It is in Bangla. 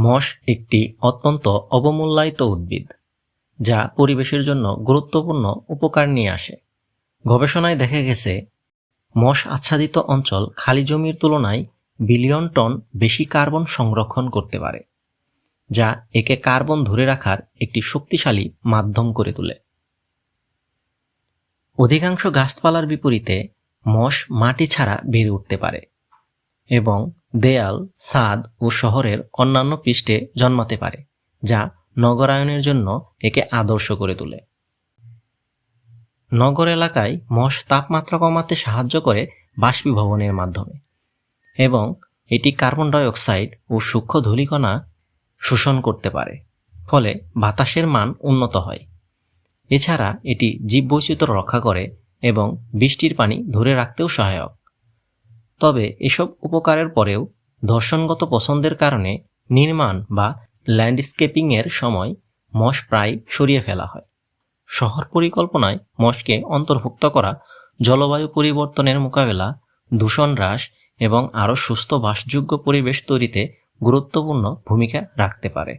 মশ একটি অত্যন্ত অবমূল্যায়িত উদ্ভিদ, যা পরিবেশের জন্য গুরুত্বপূর্ণ উপকার নিয়ে আসে। গবেষণায় দেখা গেছে, মশ আচ্ছাদিত অঞ্চল খালি জমির তুলনায় বিলিয়ন টন বেশি কার্বন সংরক্ষণ করতে পারে, যা একে কার্বন ধরে রাখার একটি শক্তিশালী মাধ্যম করে তোলে। অধিকাংশ গাছপালার বিপরীতে মশ মাটি ছাড়া বেড়ে উঠতে পারে এবং দেয়াল, ছাদ ও শহরের অন্যান্য পৃষ্ঠে জন্মাতে পারে, যা নগরায়নের জন্য একে আদর্শ করে তোলে। নগর এলাকায় মশ তাপমাত্রা কমাতে সাহায্য করে বাষ্পীভবনের মাধ্যমে এবং এটি কার্বন ডাই অক্সাইড ও সূক্ষ্ম ধূলিকণা শোষণ করতে পারে, ফলে বাতাসের মান উন্নত হয়। এছাড়া এটি জীববৈচিত্র্য রক্ষা করে এবং বৃষ্টির পানি ধরে রাখতেও সহায়ক। তবে এসব উপকারের পরেও দর্শনগত পছন্দের কারণে নির্মাণ বা ল্যান্ডস্কেপিংয়ের সময় মশ প্রায় সরিয়ে ফেলা হয়। শহর পরিকল্পনায় মশকে অন্তর্ভুক্ত করা, জলবায়ু পরিবর্তনের মোকাবেলা, দূষণ হ্রাস এবং আরও সুস্থ বাসযোগ্য পরিবেশ তৈরিতে গুরুত্বপূর্ণ ভূমিকা রাখতে পারে।